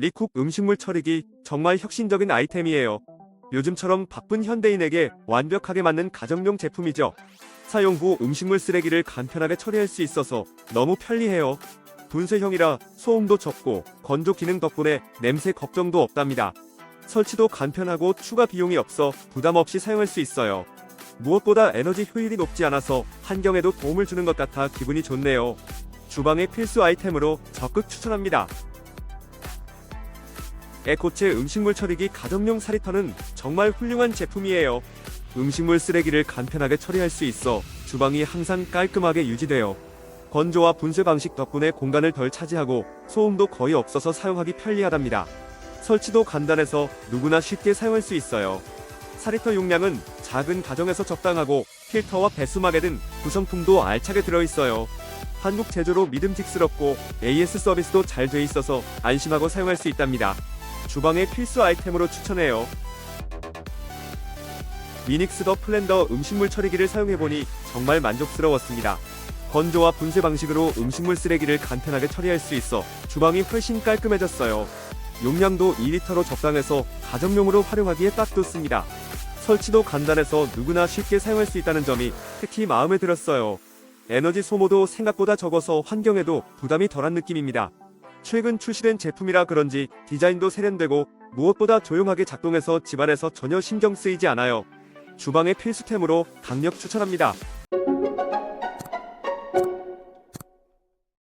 리쿡 음식물 처리기 정말 혁신적인 아이템이에요. 요즘처럼 바쁜 현대인에게 완벽하게 맞는 가정용 제품이죠. 사용 후 음식물 쓰레기를 간편하게 처리할 수 있어서 너무 편리해요. 분쇄형이라 소음도 적고 건조 기능 덕분에 냄새 걱정도 없답니다. 설치도 간편하고 추가 비용이 없어 부담 없이 사용할 수 있어요. 무엇보다 에너지 효율이 높지 않아서 환경에도 도움을 주는 것 같아 기분이 좋네요. 주방의 필수 아이템으로 적극 추천합니다. 에코체 음식물 처리기 가정용 사리터는 정말 훌륭한 제품이에요. 음식물 쓰레기를 간편하게 처리할 수 있어 주방이 항상 깔끔하게 유지돼요. 건조와 분쇄 방식 덕분에 공간을 덜 차지하고 소음도 거의 없어서 사용하기 편리하답니다. 설치도 간단해서 누구나 쉽게 사용할 수 있어요. 사리터 용량은 작은 가정에서 적당하고 필터와 배수막에 등 구성품도 알차게 들어있어요. 한국 제조로 믿음직스럽고 AS 서비스도 잘 돼 있어서 안심하고 사용할 수 있답니다. 주방의 필수 아이템으로 추천해요. 미닉스 더 플랜더 음식물 처리기를 사용해보니 정말 만족스러웠습니다. 건조와 분쇄 방식으로 음식물 쓰레기를 간편하게 처리할 수 있어 주방이 훨씬 깔끔해졌어요. 용량도 2리터로 적당해서 가정용으로 활용하기에 딱 좋습니다. 설치도 간단해서 누구나 쉽게 사용할 수 있다는 점이 특히 마음에 들었어요. 에너지 소모도 생각보다 적어서 환경에도 부담이 덜한 느낌입니다. 최근 출시된 제품이라 그런지 디자인도 세련되고 무엇보다 조용하게 작동해서 집안에서 전혀 신경 쓰이지 않아요. 주방의 필수템으로 강력 추천합니다.